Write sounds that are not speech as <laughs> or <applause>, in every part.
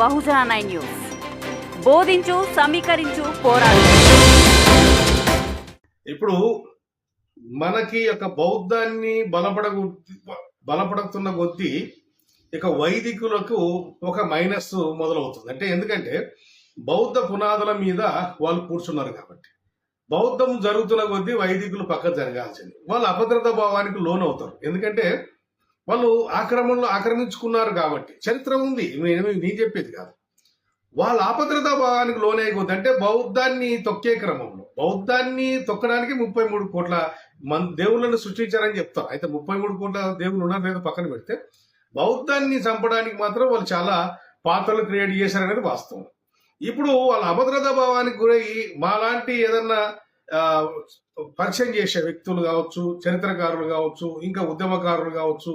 బహుజన nine news. బోధించు సమీకరించు పోరాడు. ఇప్పుడు మనకి ఒక బౌద్ధాన్ని బలపడ బలపడుతున్న కొద్దీ ఇక వైదికులకు ఒక మైనస్ మొదలవుతుంది. అంటే ఎందుకంటే బౌద్ధ పునాదుల మీద వాళ్ళు కూర్చున్నారు కాబట్టి. బౌద్ధం జరుగుతున్న కొద్దీ వైదికులు పక్క జరగాల్సింది. వాళ్ళు అభద్రత భావానికి లోనవుతారు. ఎందుకంటే వాళ్ళు ఆక్రమణలో ఆక్రమించుకున్నారు కాబట్టి. చరిత్ర ఉంది. నేను చెప్పేది కాదు. వాళ్ళ ఆపద్రతా భావానికి లోనైపోద్ది అంటే బౌద్ధాన్ని తొక్కే క్రమంలో. బౌద్ధాన్ని తొక్కడానికి ముప్పై మూడు కోట్ల మన దేవుళ్ళను సృష్టించారని చెప్తారు. అయితే ముప్పై మూడు కోట్ల దేవుళ్ళు ఉన్నారు లేదా పక్కన పెడితే బౌద్ధాన్ని చంపడానికి మాత్రం వాళ్ళు చాలా పాత్రలు క్రియేట్ చేశారనేది వాస్తవం. ఇప్పుడు వాళ్ళ అభద్రతా భావానికి గురయ్యి మాలాంటి ఏదన్నా పరిచయం చేసే వ్యక్తులు కావచ్చు చరిత్రకారులు కావచ్చు ఇంకా ఉద్యమకారులు కావచ్చు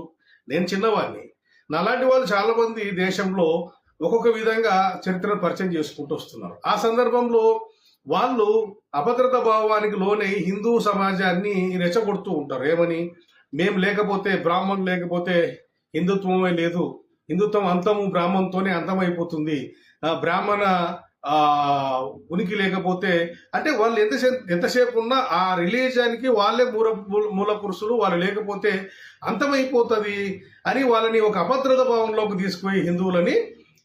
నేను చిన్నవాడిని. నాలాంటి వాళ్ళు చాలా మంది దేశంలో ఒక్కొక్క విధంగా చరిత్రను పరిచయం చేసుకుంటూ వస్తున్నారు. ఆ సందర్భంలో వాళ్ళు అభద్రత భావానికి లోనై హిందూ సమాజాన్ని రెచ్చగొడుతూ ఉంటారు. ఏమని? మేము లేకపోతే బ్రాహ్మణ్ లేకపోతే హిందుత్వమే లేదు. హిందుత్వం అంతము బ్రాహ్మణంతోనే అంతమైపోతుంది. ఆ, బ్రాహ్మణ ఉనికి లేకపోతే అంటే వాళ్ళు ఎంతసేపు ఎంతసేపు ఉన్నా ఆ రిలీజన్కి వాళ్ళే మూల మూల పురుషులు వాళ్ళు లేకపోతే అంతమైపోతుంది అని వాళ్ళని ఒక అభద్రత భావంలోకి తీసుకుపోయి హిందువులని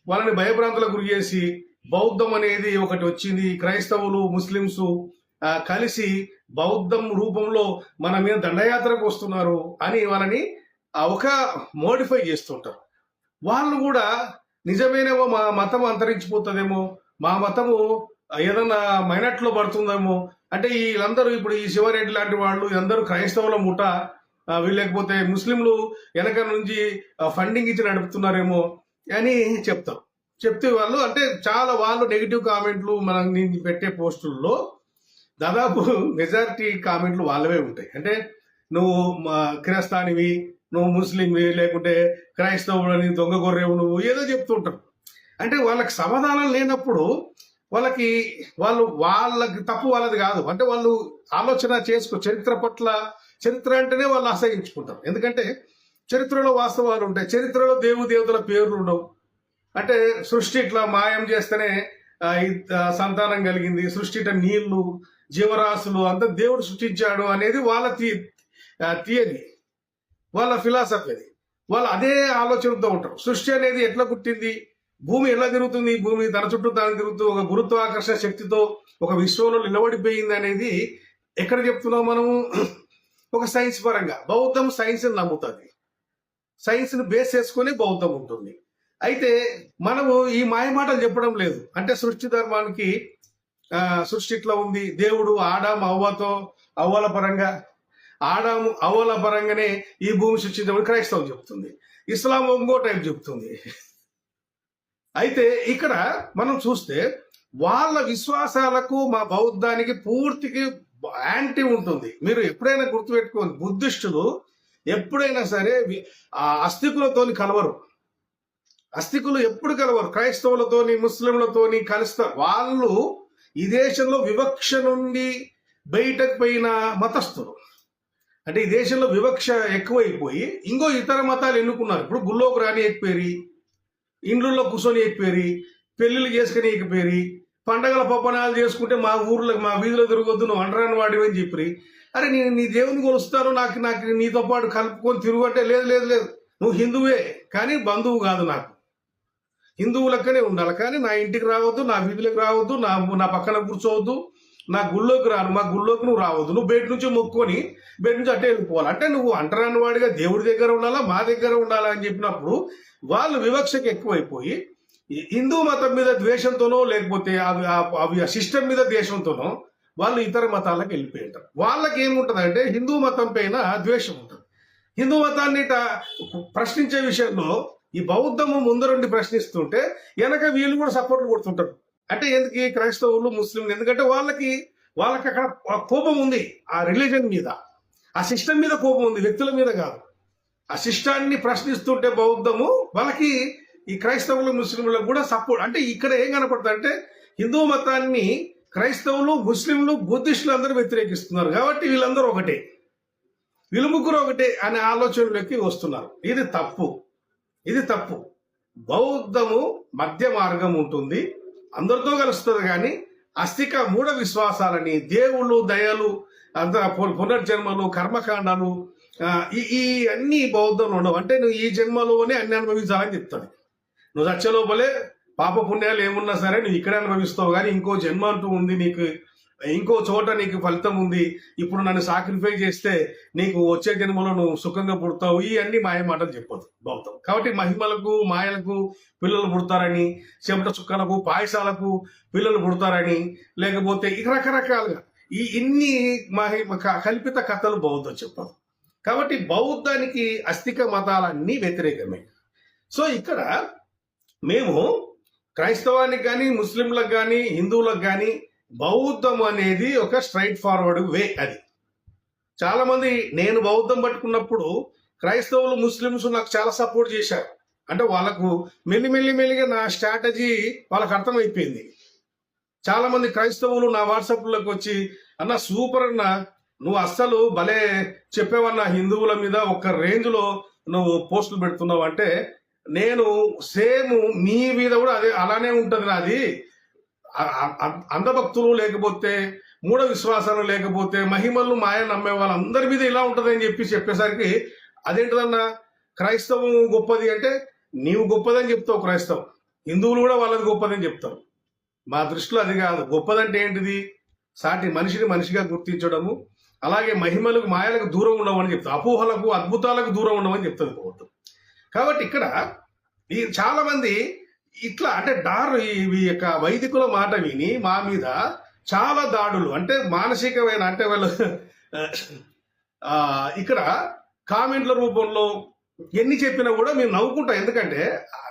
వాళ్ళని భయభ్రాంతులకు గురి చేసి బౌద్ధం అనేది ఒకటి వచ్చింది. క్రైస్తవులు ముస్లిమ్స్ కలిసి బౌద్ధం రూపంలో మన మీద దండయాత్రకు వస్తున్నారు అని వాళ్ళని ఒక మోడిఫై చేస్తుంటారు. వాళ్ళు కూడా నిజమేనేమో మా మతం అంతరించిపోతుందేమో మా మతము ఏదన్నా మైనట్లో పడుతుందేమో. అంటే వీళ్ళందరూ ఇప్పుడు ఈ శివరెడ్డి లాంటి వాళ్ళు అందరూ క్రైస్తవుల ముఠ. ఆ, లేకపోతే ముస్లింలు వెనక నుంచి ఫండింగ్ ఇచ్చి నడుపుతున్నారేమో అని చెప్తారు చెప్తే వాళ్ళు అంటే చాలా వాళ్ళు నెగిటివ్ కామెంట్లు మనం పెట్టే పోస్టుల్లో దాదాపు మెజారిటీ కామెంట్లు వాళ్ళవే ఉంటాయి. అంటే నువ్వు మా నువ్వు ముస్లింవి లేకుంటే క్రైస్తవులని దొంగ గొర్రెవు నువ్వు ఏదో చెప్తుంటారు. అంటే వాళ్ళకి సమాధానం లేనప్పుడు వాళ్ళకి వాళ్ళు వాళ్ళకి తప్పు వాళ్ళది కాదు. అంటే వాళ్ళు ఆలోచన చేసుకో చరిత్ర పట్ల చరిత్ర అంటేనే వాళ్ళు అసహించుకుంటారు ఎందుకంటే చరిత్రలో వాస్తవాలు ఉంటాయి. చరిత్రలో దేవు దేవతల పేర్లు ఉండవు. అంటే సృష్టి ఇట్లా మాయం చేస్తేనే సంతానం కలిగింది. సృష్టి ఇట్లా నీళ్ళు జీవరాశులు అంతా దేవుడు సృష్టించాడు అనేది వాళ్ళ థి థియరీ వాళ్ళ ఫిలాసఫీ అది వాళ్ళు అదే ఆలోచనతో ఉంటారు. సృష్టి అనేది ఎట్లా పుట్టింది? భూమి ఎలా తిరుగుతుంది? భూమి తన చుట్టూ తాను తిరుగుతూ ఒక గురుత్వాకర్షణ శక్తితో ఒక విశ్వంలో నిలబడిపోయింది అనేది ఎక్కడ చెప్తున్నాం మనము? <clears throat> ఒక సైన్స్ పరంగా. బౌద్ధం సైన్స్ నమ్ముతుంది. సైన్స్ని బేస్ చేసుకుని బౌద్ధం ఉంటుంది. అయితే మనము ఈ మాయమాటలు చెప్పడం లేదు. అంటే సృష్టి ధర్మానికి ఆ, సృష్టి ఇట్లా ఉంది. దేవుడు ఆడాము అవ్వతో అవ్వల పరంగా ఆడాము అవ్వల పరంగానే ఈ భూమి సృష్టించమని క్రైస్తవం చెప్తుంది. ఇస్లాం ఇంకో టైప్ చెప్తుంది. అయితే ఇక్కడ మనం చూస్తే వాళ్ళ విశ్వాసాలకు మా బౌద్ధానికి పూర్తికి యాంటీ ఉంటుంది. మీరు ఎప్పుడైనా గుర్తుపెట్టుకోండి బుద్ధిస్టులు ఎప్పుడైనా సరే ఆ అస్థికులతోని కలవరు. అస్థికులు ఎప్పుడు కలవరు? క్రైస్తవులతోని ముస్లింలతోని కలుస్తారు. వాళ్ళు ఈ దేశంలో వివక్ష నుండి బయటకు పోయిన మతస్థులు. అంటే ఈ దేశంలో వివక్ష ఎక్కువైపోయి ఇంకో ఇతర మతాలు ఎన్నుకున్నారు. ఇప్పుడు గుళ్ళోకి రాని ఎక్కిపోయి ఇండ్లలో కూర్చొని ఎక్కిపోయి పెళ్ళిళ్ళు చేసుకుని ఎక్కిపోయి పండగల పప్పనాలు చేసుకుంటే మా ఊర్లో మా వీధిలో తిరగొద్దు నువ్వు అంటరాని వాడివి అని చెప్పి అరే నేను నీ దేవుని కొలుస్తాను నాకు నాకు నీతో పాటు కలుపుకొని తిరుగుంటే లేదు లేదు లేదు. నువ్వు హిందువే కానీ బంధువు కాదు నాకు. హిందువు లెక్కనే ఉండాలి కానీ నా ఇంటికి రావద్దు నా వీధులకు రావద్దు నా నా పక్కన కూర్చోవద్దు. నా గుళ్ళోకి రాను మా గుళ్ళోకి నువ్వు రావద్దు. నువ్వు బయట నుంచి మొక్కుకొని బయట నుంచి అట్టే వెళ్ళిపోవాలి. అంటే నువ్వు అంటరాని వాడిగా దేవుడి దగ్గర ఉండాలా మా దగ్గర ఉండాలా అని చెప్పినప్పుడు వాళ్ళు వివక్షకి ఎక్కువైపోయి హిందూ మతం మీద ద్వేషంతోనో లేకపోతే అవి ఆ- అవి ఆ సిస్టమ్ మీద ద్వేషంతోనో వాళ్ళు ఇతర మతాలకు వెళ్ళిపోయి ఉంటారు. వాళ్ళకి ఏముంటుంది అంటే హిందూ మతం పైన ద్వేషం ఉంటుంది. హిందూ మతాన్ని ప్రశ్నించే విషయంలో ఈ బౌద్ధము ముందరుండి ప్రశ్నిస్తుంటే వెనక వీళ్ళు కూడా సపోర్ట్ కొడుతుంటారు. అంటే ఎందుకు క్రైస్తవులు ముస్లింలు? ఎందుకంటే వాళ్ళకి వాళ్ళకి అక్కడ కోపం ఉంది ఆ రిలీజన్ మీద. ఆ సిస్టమ్ మీద కోపం ఉంది వ్యక్తుల మీద కాదు. ఆ సిస్టాన్ని ప్రశ్నిస్తుంటే బౌద్ధము వాళ్ళకి ఈ క్రైస్తవులు ముస్లింలకు కూడా సపోర్ట్. అంటే ఇక్కడ ఏం కనపడుతుంది అంటే హిందూ మతాన్ని క్రైస్తవులు ముస్లింలు బుద్ధిస్టులు అందరూ వ్యతిరేకిస్తున్నారు. కాబట్టి వీళ్ళందరూ ఒకటే. వీళ్ళు ముగ్గురు ఒకటే అనే ఆలోచనలోకి వస్తున్నారు. ఇది తప్పు. ఇది తప్పు. బౌద్ధము మధ్య మార్గం ఉంటుంది. అందరితో కలుస్తుంది కానీ అస్థిక మూఢ విశ్వాసాలని దేవుళ్ళు దయలు అంత పు- పునర్జన్మలు కర్మకాండాలు ఈ ఈ అన్ని బౌద్ధంలో ఉండవు. అంటే నువ్వు ఈ జన్మలోనే అన్ని అనుభవించాలని చెప్తాను నువ్వు చచ్చే లోపలే పాప పుణ్యాలు ఏమున్నా సరే నువ్వు ఇక్కడే అనుభవిస్తావు కానీ ఇంకో జన్మ అంటూ ఉంది నీకు. ఇంకో చోట నీకు ఫలితం ఉంది. ఇప్పుడు నన్ను సాక్రిఫై చేస్తే నీకు వచ్చే జన్మలో నువ్వు సుఖంగా పుడతావు. ఈ అన్ని మాయ మాటలు చెప్పదు బౌద్ధం కాబట్టి మహిమలకు మాయలకు పిల్లలు పుడతారని చెమట చుక్కలకు పాయసాలకు పిల్లలు పుడతారని లేకపోతే ఇక రకరకాలుగా ఈ ఇన్ని మహిమ క- కల్పిత కథలు బౌద్ధం చెప్పదు. కాబట్టి బౌద్ధానికి అస్థిక మతాలన్నీ వ్యతిరేకమే. సో ఇక్కడ మేము క్రైస్తవానికి కానీ ముస్లింలకు కానీ హిందువులకు కానీ బౌద్ధం అనేది ఒక స్ట్రైట్ ఫార్వర్డ్ వే అది. చాలా మంది నేను బౌద్ధం పట్టుకున్నప్పుడు క్రైస్తవులు ముస్లిమ్స్ నాకు చాలా సపోర్ట్ చేశారు. అంటే వాళ్ళకు మెల్లి మెల్లిగా నా స్ట్రాటజీ వాళ్ళకి అర్థమైపోయింది. చాలా మంది క్రైస్తవులు నా వాట్సాప్లోకి వచ్చి అన్న సూపర్ అన్న నువ్వు అస్సలు భలే చెప్పేవన్న హిందువుల మీద ఒక రేంజ్లో నువ్వు పోస్టులు పెడుతున్నావు. అంటే నేను సేమ్ మీ మీద కూడా అదే అలానే ఉంటుంది నాది. అంధభక్తులు లేకపోతే మూఢ విశ్వాసాలు లేకపోతే మహిమలు మాయ నమ్మే వాళ్ళందరి మీద ఇలా ఉంటుంది అని చెప్పి చెప్పేసరికి అదేంటిదన్నా? క్రైస్తవం గొప్పది అంటే నీవు గొప్పదని చెప్తావు క్రైస్తవం. హిందువులు కూడా వాళ్ళది గొప్పదని చెప్తారు. మా దృష్టిలో అది కాదు. గొప్పదంటే ఏంటిది? సాటి మనిషిని మనిషిగా గుర్తించడము. అలాగే మహిమలకు మాయలకు దూరం ఉండమని చెప్తారు. అపోహలకు అద్భుతాలకు దూరం ఉండమని చెప్తుంది బౌద్ధం కాబట్టి ఇక్కడ ఈ చాలా మంది ఇట్లా అంటే డార్ ఈ యొక్క వైదికుల మాట విని మా మీద చాలా దాడులు. అంటే మానసికమైన అంటే వాళ్ళు ఇక్కడ కామెంట్ల రూపంలో ఎన్ని చెప్పినా కూడా మేము నవ్వుకుంటాం. ఎందుకంటే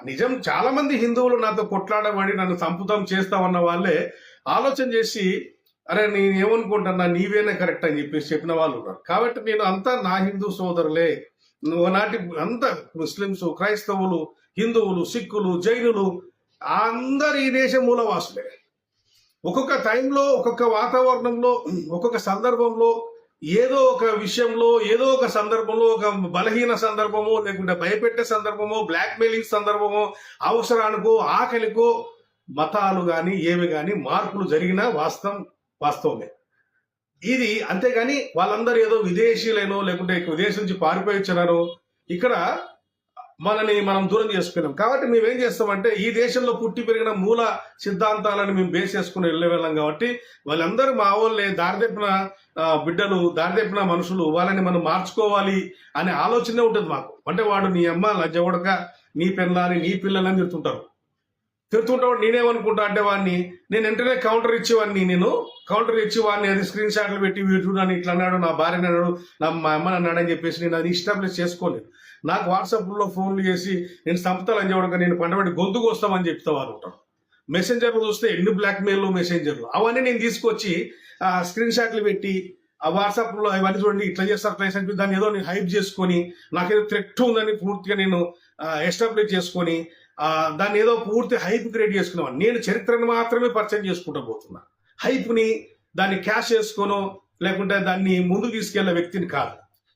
నిజం చాలా మంది హిందువులు నాతో కొట్లాడబడి నన్ను సంపుతం చేస్తామన్న వాళ్ళే ఆలోచన చేసి అరే నేను ఏమనుకుంటున్నా? నీవేనే కరెక్ట్ అని చెప్పేసి చెప్పిన వాళ్ళు ఉన్నారు. కాబట్టి నేను అంతా నా హిందూ సోదరులే. నాటి అంత ముస్లింస్ క్రైస్తవులు హిందువులు సిక్కులు జైనులు అందరు ఈ దేశం మూలవాసులే ఒక్కొక్క టైంలో ఒక్కొక్క వాతావరణంలో ఒక్కొక్క సందర్భంలో ఏదో ఒక విషయంలో ఏదో ఒక సందర్భంలో ఒక బలహీన సందర్భమో లేకుంటే భయపెట్టే సందర్భమో బ్లాక్ మెయిలింగ్ సందర్భమో అవసరానికో ఆకలికో మతాలు కానీ ఏవి కానీ మార్పులు జరిగిన వాస్తవం వాస్తవమే. ఇది అంతేగాని వాళ్ళందరూ ఏదో విదేశీలైనో లేకుంటే విదేశం నుంచి పారిపోయి వచ్చినారో ఇక్కడ మనని మనం దూరం చేసుకున్నాం. కాబట్టి మేమేం చేస్తామంటే ఈ దేశంలో పుట్టి పెరిగిన మూల సిద్ధాంతాలను మేము బేస్ చేసుకుని వెళ్ళేవాళ్ళం కాబట్టి వాళ్ళందరూ మా వాళ్ళే దారిదెప్పిన బిడ్డలు దారిదెప్పిన మనుషులు వాళ్ళని మనం మార్చుకోవాలి అనే ఆలోచనే ఉంటుంది మాకు. అంటే వాడు నీ అమ్మ లజ్జగొడక నీ పిల్లని నీ పిల్లలని తిడుతుంటారు తిడుతుంటాడు నేనేమనుకుంటా అంటే వాడిని నేను వెంటనే కౌంటర్ ఇచ్చేవాడిని నేను కౌంటర్ ఇచ్చి వాడిని అది స్క్రీన్ షాట్లు పెట్టి వీడు ఇట్లా అన్నాడు నా భార్య అన్నాడు నా మా అమ్మని అన్నాడు అని చెప్పేసి నేను అది ఇస్టాబ్లిష్ చేసుకోలేదు. నాకు వాట్సాప్లో ఫోన్లు చేసి నేను సంపతలని చెప్పడం నేను పండబడి గొంతుకు వస్తామని చెప్తా వారు ఉంటారు మెసెంజర్లు చూస్తే ఎన్ని బ్లాక్మెయిల్లో మెసెంజర్లు అవన్నీ నేను తీసుకొచ్చి స్క్రీన్ షాట్లు పెట్టి ఆ వాట్సాప్లో ఇవన్నీ చూడండి ఇట్లా చేస్తారు ప్లేస్ అని దాన్ని ఏదో నేను హైప్ చేసుకొని నాకేదో థ్రెట్ ఉందని పూర్తిగా నేను ఎస్టాబ్లిష్ చేసుకొని దాన్ని ఏదో పూర్తి హైప్ క్రియేట్ చేసుకున్నాం నేను చరిత్రను మాత్రమే పరిచయం చేసుకుంటూ పోతున్నా. హైప్ని దాన్ని క్యాష్ చేసుకోనో లేకుంటే దాన్ని ముందుకు తీసుకెళ్ళే వ్యక్తిని కాదు.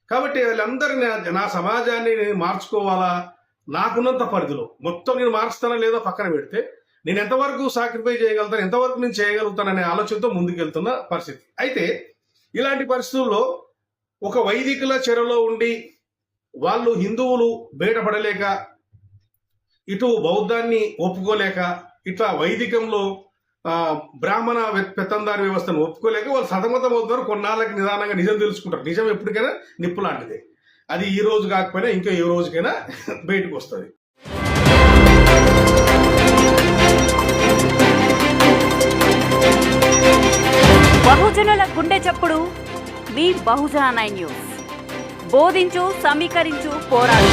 కాబట్టి వీళ్ళందరినీ నా సమాజాన్ని నేను మార్చుకోవాలా? నాకున్నంత పరిధిలో. మొత్తం నేను మారుస్తానా లేదో పక్కన పెడితే నేను ఎంతవరకు సాక్రిఫై చేయగలుగుతాను ఎంతవరకు నేను చేయగలుగుతాననే ఆలోచనతో ముందుకెళ్తున్న పరిస్థితి. అయితే ఇలాంటి పరిస్థితుల్లో ఒక వైదికుల చెరలో ఉండి వాళ్ళు హిందువులు బయటపడలేక ఇటు బౌద్ధాన్ని ఒప్పుకోలేక ఇట్లా వైదికంలో బ్రాహ్మణ పెత్తందారి వ్యవస్థను ఒప్పుకోలేక వాళ్ళు సతమతం అవుతారు కొన్నాళ్ళకి నిదానంగా నిజం తెలుసుకుంటారు. నిజం ఎప్పటికైనా నిప్పు లాంటిదే అది ఈ రోజు కాకపోయినా ఇంకా ఏ రోజుకైనా <laughs> బయటకు వస్తుంది. బహుజనుల గుండె చప్పుడు మీ బహుజన న్యూస్. బోధించు సమీకరించు పోరాడు.